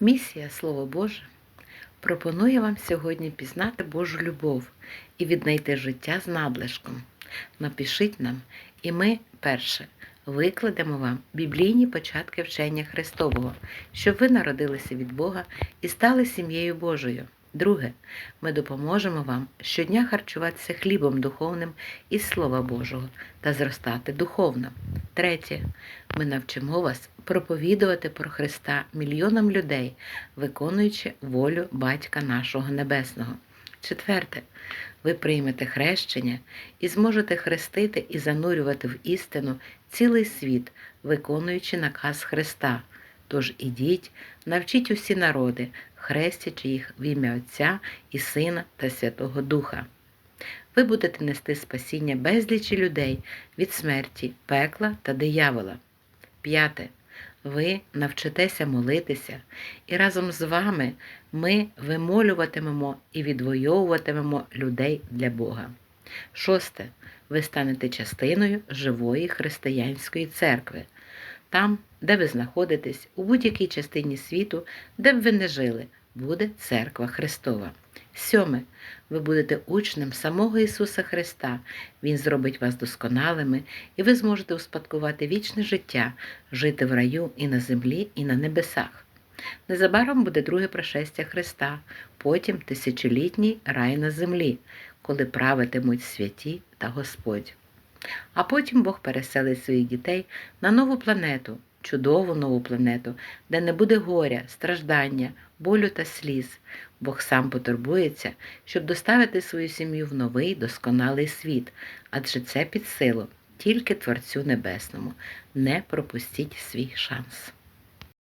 Місія Слово Боже пропонує вам сьогодні пізнати Божу любов і віднайти життя з надлишком. Напишіть нам, і ми, перше, викладемо вам біблійні початки вчення Христового, щоб ви народилися від Бога і стали сім'єю Божою. Друге, ми допоможемо вам щодня харчуватися хлібом духовним із Слова Божого та зростати духовно. Третє, ми навчимо вас проповідувати про Христа мільйонам людей, виконуючи волю Батька нашого Небесного. Четверте, ви приймете хрещення і зможете хрестити і занурювати в істину цілий світ, виконуючи наказ Христа. Тож ідіть, навчіть усі народи, хрестячи їх в ім'я Отця і Сина та Святого Духа. Ви будете нести спасіння безлічі людей від смерті, пекла та диявола. П'яте. Ви навчитеся молитися, і разом з вами ми вимолюватимемо і відвоюватимемо людей для Бога. Шосте. Ви станете частиною живої християнської церкви. Там, де ви знаходитесь, у будь-якій частині світу, де б ви не жили, буде церква Христова. Сьоме. Ви будете учнем самого Ісуса Христа. Він зробить вас досконалими, і ви зможете успадкувати вічне життя, жити в раю і на землі, і на небесах. Незабаром буде друге пришестя Христа, потім тисячолітній рай на землі, коли правитимуть святі та Господь. А потім Бог переселить своїх дітей на нову планету, чудову нову планету, де не буде горя, страждання, болю та сліз. Бог сам потурбується, щоб доставити свою сім'ю в новий досконалий світ, адже це під силу тільки Творцю Небесному. Не пропустіть свій шанс.